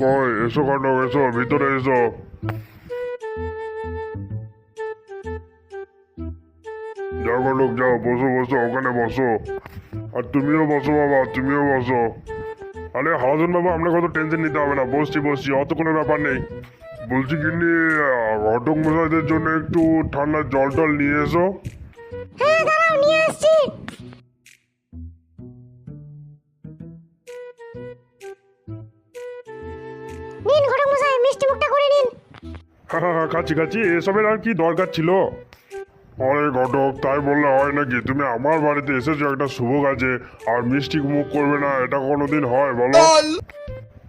কই? এসো ঘটক এসো, ভিতরে এসো। যাও ঘটক যাও, বসো বসো, ওখানে বসো। আর তুমিও বসো বাবা, তুমিও বসো। আরে হারাজন বাবা আপনাকে কত টেনশন নিতে হবে না, বসছি বসছি অত কোনো ব্যাপার নেই। বলছি কিন্তু ঘটক মশাইদের জন্য একটু ঠান্ডা জল টল নিয়ে এসো। মিষ্টি মুখটা করে নিন। হ্যাঁ হ্যাঁ হ্যাঁ খাচ্ছি খাচ্ছি এসবের আর কি দরকার ছিল? আরে ঘটক তাই বললে হয় নাকি? তুমি আমার বাড়িতে এসেছ একটা শুভ কাজে আর মিষ্টি মুখ করবে না এটা কোনোদিন হয় বলো?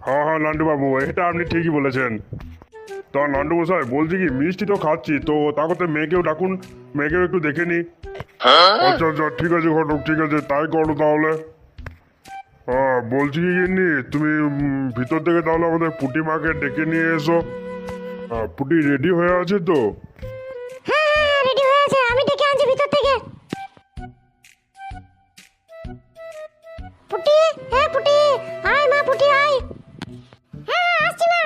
হ্যাঁ হ্যাঁ নান্টু বাবু এটা আপনি ঠিকই বলেছেন। তা নান্টু মশাই বলছি কি মিষ্টি তো খাচ্ছি তো তা করতে মেয়েকেও ডাকুন মেয়েকেও একটু দেখে নি। আচ্ছা আচ্ছা ঠিক আছে ঘটক ঠিক আছে তাই করো তাহলে। হ্যাঁ বলছি কি গিন্নি তুমি ভিতর থেকে তাহলে আমাদের পুটি মাকে ডেকে নিয়ে এসো। হ্যাঁ, পুটি রেডি হয়ে আছে তো? হ্যাঁ হ্যাঁ রেডি হয়ে আছে। আমি ডেকে আনছি ভিতর থেকে। পুটি হ্যাঁ পুটি আয় মা পুটি আয়। হ্যাঁ হ্যাঁ, আসছি মা।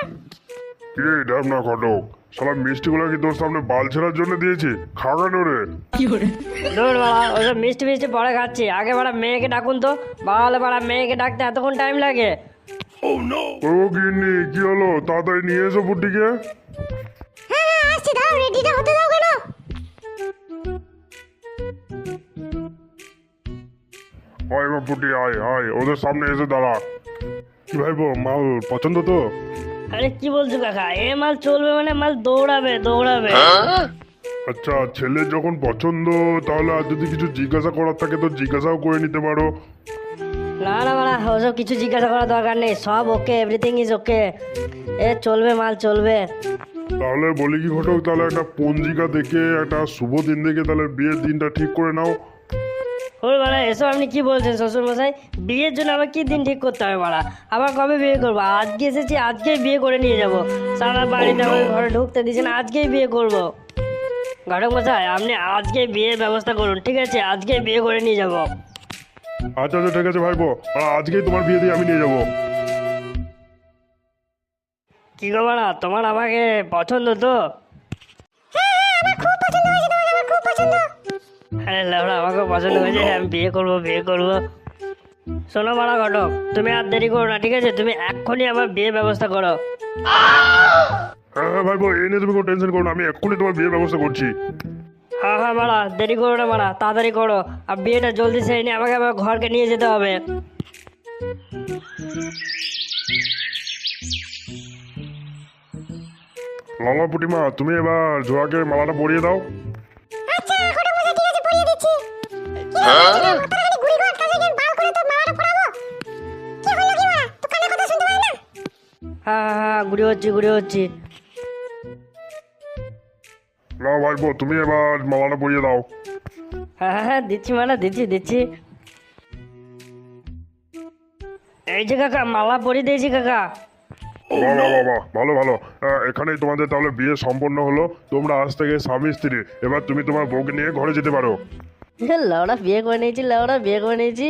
কিরে ডাবনা ঘটক। সালা মিষ্টিগুলো কি তোর সামনে বাল ছেড়ার জন্য দিয়েছি? খাগানো রে? দূর বাড়া ওসব মিষ্টি মিষ্টি পরে খাচ্ছি। আগে বাড়া মেয়েকে ডাকুন তো। বাড়ালে বাড়া মেয়েকে ডাকতে এতক্ষণ টাইম লাগে। ও গিন্নি কি হলো? তাড়াতাড়ি নিয়ে এসো পুটিকে হ্যাঁ হ্যাঁ আসছি দাও রেডিটা হতে দাও কেন? আয় পুটি আয় আয় ওদের সামনে এসে দাঁড়া। কি ভাইবো মাল পছন্দ তো? আরে কি বলছো কাকা? এ মাল চলবে মানে মাল দৌড়াবে দৌড়াবে। আচ্ছা ছেলের যখন পছন্দ তাহলে আর যদি কিছু জিজ্ঞাসা করার থাকে তো জিজ্ঞাসাও করে নিতে পারো। না না বাড়া ওসব কিছু জিজ্ঞাসা করার দরকার নেই। সব ওকে এভরিথিং ইজ ওকে এ চলবে মাল চলবে। তাহলে বলি কি ঘটক তাহলে একটা পঞ্জিকা দেখে একটা শুভ দিন দেখে তাহলে বিয়ের দিনটা ঠিক করে নাও। ওর বাড়া এসব আপনি কি বলছেন শ্বশুর মশাই বিয়ের জন্য আবার কি দিন ঠিক করতে হবে বাড়া আবার কবে বিয়ে করব? আজকে এসেছি আজকেই বিয়ে করে নিয়ে যাব। সারা বাড়িতে আমার ঘরে ঢুকতে দিচ্ছেন আজকেই বিয়ে করব। ঘটক মশাই আপনি আজকে বিয়ের ব্যবস্থা করুন ঠিক আছে? আজকে বিয়ে করে নিয়ে যাব। আচ্ছা আচ্ছা ঠিক আছে ভাইবো আজকেই তোমার বিয়ে দিয়ে আমি নিয়ে যাব। কি গো বাড়া তোমার আমাকে পছন্দ তো? আরে লেবড়া আমাকে পছন্দ হয়েছে আমি বিয়ে করব বিয়ে করব। শোনো মারা ঘটক তুমি আর দেরি করো না ঠিক আছে? তুমি এক্ষুনি আমার বিয়ে ব্যবস্থা করো। হ্যাঁ হ্যাঁ ভাইবো এই নিয়ে তুমি কোনো টেনশন করো না আমি এক্ষুনি তোমার বিয়ের ব্যবস্থা করছি। হ্যাঁ হ্যাঁ মারা দেরি করো না মারা তাড়াতাড়ি করো। আর বিয়েটা জলদি সেই নিয়ে আমাকে আবার ঘরকে নিয়ে যেতে হবে। লালা পুটিমা তুমি এবার জোয়াকে মালাটা পরিয়ে দাও। ঘুরে হচ্ছি ঘুরে হচ্ছি না ভাইবো তুমি এবার মালাটা পরিয়ে দাও হ্যাঁ হ্যাঁ দিচ্ছি মালা দিচ্ছি দিচ্ছি এই যে কাকা মালা পরিয়ে দিয়েছি কাকা। বাহ বাহ ভালো ভালো। এখানেই তোমাদের তাহলে বিয়ে সম্পন্ন হলো। তোমরা আজ থেকে স্বামী স্ত্রী। এবার তুমি তোমার বউকে নিয়ে ঘরে যেতে পারো। লাউড়া বিয়ে করে নিয়েছি লাউড়া বিয়ে করে নিয়েছি।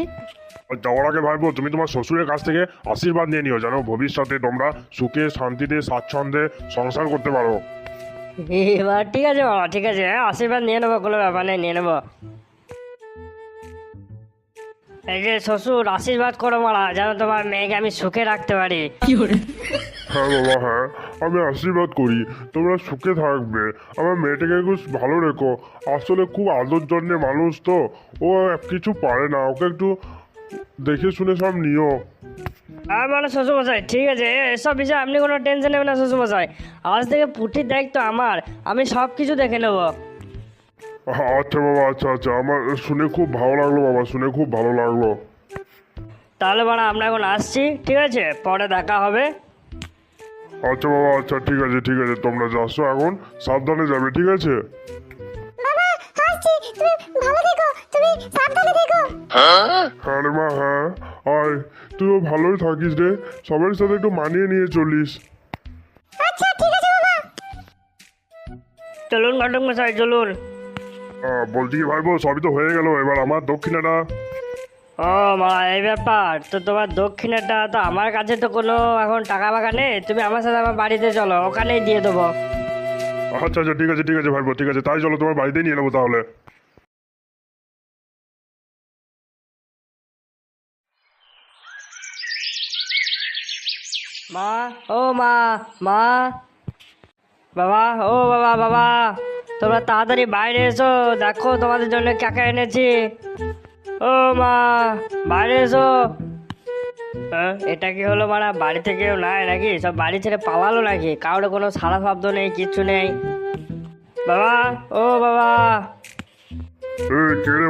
যাওয়ার আগে ভাইবো তুমি তোমার শ্বশুরের কাছ থেকে আশীর্বাদ নিয়ে নিও যেন ভবিষ্যতে তোমরা সুখে শান্তিতে স্বাচ্ছন্দ্যে সংসার করতে পারো। এবার ঠিক আছে বাবা ঠিক আছে হ্যাঁ আশীর্বাদ নিয়ে নেব কোনো ব্যাপার নেই নিয়ে নেব। এই যে শ্বশুর আশীর্বাদ করো মারা যেন তোমার মেয়েকে আমি সুখে রাখতে পারি। হ্যাঁ বাবা হ্যাঁ আমি আশীর্বাদ করি। তোমরা সুখে থাকবে। আমার মেয়েটাকে একটু ভালো রেখো। আসলে খুব আদর যত্নে মানুষ তো। ও কিছু পারে না। ওকে একটু দেখে শুনে সব নিও। আর মানে শ্বশুরমশাই ঠিক আছে। এসব বিষয়ে আপনি কোনো টেনশন নেবেন না শ্বশুরমশাই। আজ থেকে পুটির দায়িত্ব আমার। আমি সব কিছু দেখে নেব। আচ্ছা বাবা আচ্ছা আচ্ছা। আমার শুনে খুব ভালো লাগল বাবা শুনে খুব ভালো লাগল। তাহলে মানে আমরা এখন আসছি ঠিক আছে? পরে দেখা হবে। আচ্ছা বাবা আচ্ছা ঠিক আছে ঠিক আছে। তোমরা যাচ্ছ এখন সাবধানে যাবে ঠিক আছে? বাবা আসছি তুমি ভালো থেকো তুমি সাবধানে থেকো। হ্যাঁ রে মা হ্যাঁ। আয় তুইও ভালোই থাকিস রে। সবার সাথে একটু মানিয়ে নিয়ে চলিস। আচ্ছা ঠিক আছে বাবা। চলুন ঘটক মশাই চলুন। বলছি কি ভাইবো সবই তো হয়ে গেল এবার আমার দক্ষিণাটা? ও মা এই ব্যাপার তো তোমার দক্ষিণেরটা তো আমার কাছে তো কোনো এখন টাকা বাকা নেই তুমি আমার সাথে আমার বাড়িতে চলো ওখানেই দিয়ে দেবো। আচ্ছা আচ্ছা ঠিক আছে ঠিক আছে ভাইবো ঠিক আছে তাই চলো তোমার বাড়িতেই নিয়ে নেব তাহলে। মা ও মা মা। বাবা ও বাবা বাবা। তোমরা তাড়াতাড়ি বাইরে এসো দেখো তোমাদের জন্য কাকা এনেছি। ও মা বাইরে এসো। হ্যাঁ, এটা কি হলো মারা? বাড়ি থেকে কেউ নাই নাকি? সব বাড়ি ছেড়ে পালালো নাকি? কারোর কোনো সারা শব্দ নেই কিচ্ছু নেই। বাবা ও বাবা। এ কে রে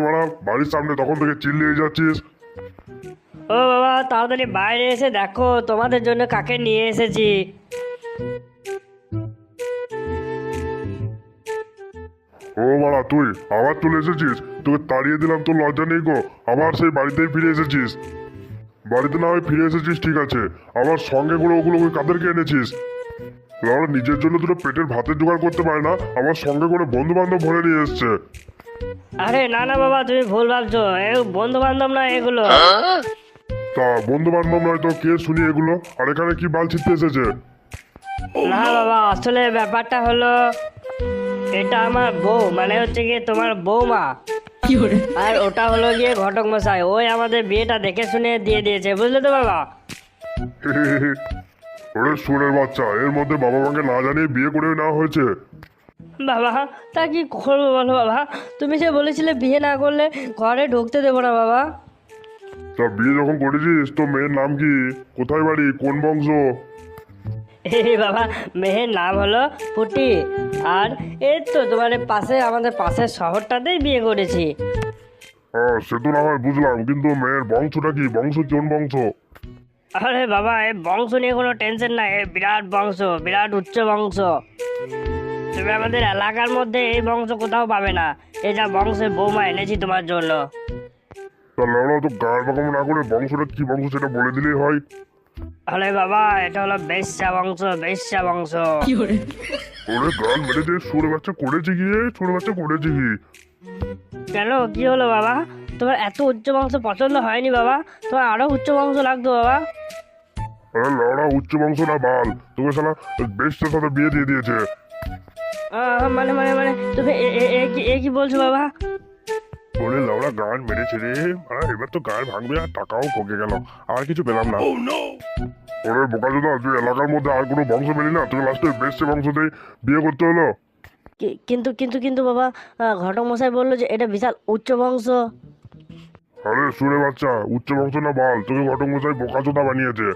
বাড়ির সামনে তখন থেকে চিল্লিয়ে যাচ্ছিস। ও বাবা তাড়াতাড়ি বাইরে এসে দেখো তোমাদের জন্য কাকে নিয়ে এসেছি। ও মারা তুই আবার চলে এসেছিস? তোকে তাড়িয়ে দিলাম তোর লজ্জা নেই গো। আবার সেই বাড়িতেই ফিরে এসেছিস। বাড়িতে না হয় ফিরে এসেছিস ঠিক আছে। আবার সঙ্গে করে ওগুলো কাদেরকে এনেছিস? ওরা নিজের জন্য দুটো পেটের ভাতের জোগাড় করতে পারে না আবার সঙ্গে করে বন্ধু বান্ধব ভরে নিয়ে এসছে। আরে না না বাবা তুমি ভুল ভাবছ। এ বন্ধু বান্ধব না এগুলো। তা বন্ধু বান্ধব নয় তো কে শুনি এগুলো? আর এখানে কি বাল ছিটতে এসেছে? না বাবা আসলে ব্যাপারটা হলো এটা আমার বউ মানে হচ্ছে গিয়ে তোমার বৌমা। আর ওটা হলো গিয়ে ঘটক মশাই ওই আমাদের বিয়েটা দেখে শুনে দিয়ে দিয়েছে বুঝলে তো বাবা? ওরে সুরের বাচ্চা এর মধ্যে বাবা মাকে না জানিয়ে বিয়ে করে নেওয়া হয়েছে। বাবা তা কি করব বলো বাবা? তুমি যে বলেছিলে বিয়ে না করলে ঘরে ঢুকতে দেবো না বাবা। তা বিয়ে যখন করেছিস তো মেয়ের নাম কি? কোথায় বাড়ি? কোন বংশ? বাবা মেয়ের নাম হলো পুটি। আর এই তো তোমার পাশে আমাদের পাশের শহরটাতেই বিয়ে করেছি। হ্যাঁ সে তো না হয় বুঝলাম কিন্তু মেয়ের বংশটা কি? বংশ কোন বংশ? আরে বাবা এই বংশ নিয়ে কোনো টেনশন নাই এই বিরাট বংশ বিরাট উচ্চ বংশ। তুমি আমাদের এলাকার মধ্যে এই বংশ কোথাও পাবে না এই যা বংশের বৌমা এনেছি তোমার জন্য। তা লেওড়া তো বাগাম না করে বংশটা কি বংশ সেটা বলে দিলেই হয়। আরে বাবা এটা হলো বেশ্যা বংশ বেশ্যা বংশ ওরে গান মেরে দিয়ে সুরে বাচ্চা করেছে রে সুরে বাচ্চা করেছে কি কেন? কি হলো বাবা? তোমার এত উচ্চ বংশ পছন্দ হয়নি বাবা? তোমার আরও উচ্চ বংশ লাগতো বাবা। আরে লেওড়া উচ্চ বংশ না বাল। তোকে সালা বেস্টের সাথে বিয়ে দিয়ে দিয়েছে। মানে মানে মানে তুমি এ কি বলছো বাবা? ওরে লেওড়া গান মেরেছে রে। আর এবার তো গান ভাঙবে আর টাকাও ঠকে গেল। আর কিছু পেলাম না। ওরে বোকা চোদা তুই এলাকার মধ্যে আর কোনো বংশ পেলি না। তোকে লাস্টে বেস্টে বংশতেই বিয়ে করতে হলো। কিন্তু কিন্তু কিন্তু বাবা ঘটক মশাই বলল যে এটা বিশাল উচ্চ বংশ। আরে সুরে বাচ্চা উচ্চ বংশ না বাল? তোকে ঘটক মশাই বোকা চোদা বানিয়েছে।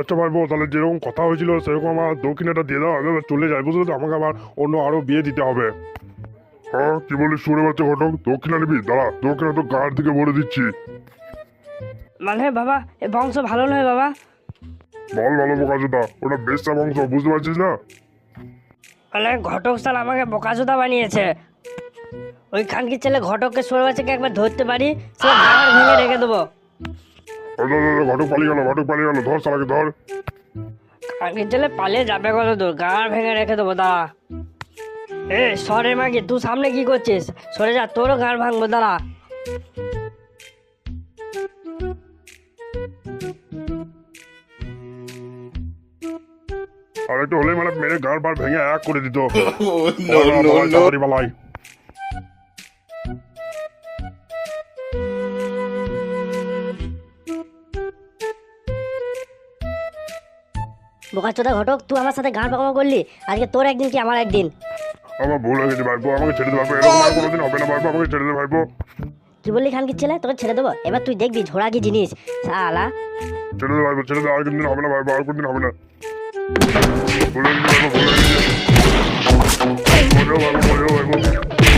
আচ্ছা ভাই বউ তাহলে যেরকম কথা হয়েছিল সেরকম আমার দক্ষিণাটা দিয়ে দাও আমি এবার চলে যাই। বুঝলে তো? আমাকে আবার অন্য আরও বিয়ে দিতে হবে। হ্যাঁ কি বলিস সুরে বাচ্চা ঘটক? দক্ষিণা নিবি দাঁড়া দক্ষিণা তো গাড় দিকে বলে দিচ্ছি। মানে বাবা এ বংশ ভালো নয় বাবা। বল ভালো বোকা চোদা ওটা বেস্টা বংশ বুঝতে পারছিস না? মানে ঘটক স্যার আমাকে বোকাচোদা বানিয়েছে। ওই খানকির ছেলে ঘটককে সরে বাচ্চাকে একবার ধরতে পারি সে ঘাড় ভেঙে রেখে দেবো। ঘটক পালিয়ে গেল ঘটক পালিয়ে গেল ধর সালাকে ধর। খানকির ছেলে পালিয়ে যাবে কত দূর? গাড় ভেঙে রেখে দেবো দাঁড়া। এ সরে মাগি তুই সামনে কি করছিস? সরে যা তোরও গাড় ভাঙবো দাঁড়া। আর একটু হলেই মানে মেরে গাড় বার ভেঙে এক করে দিত। বোকাচোদা ঘটক তুই আমার সাথে গান পাকামো করলি আজকে তোর একদিন কি আমার একদিন? আমার ভুল হয়ে গেছে ভাইপো আমাকে ছেড়ে দে ভাইপো এরকম আর কোনোদিন হবে না ভাইপো আমাকে ছেড়ে দে ভাইপো। কি বললি খানকির ছেলে? তোকে ছেড়ে দেবো? এবার তুই দেখবি ঝোড়া কি জিনিস। সালা ছেড়ে দে ভাইপো ছেড়ে দে আর কোনদিন হবে না ভাইপো আর কোনদিন হবে না। ভুল হয়ে গেছে ভাইপো ভুল হয়ে গেছে। ভাইপো বলে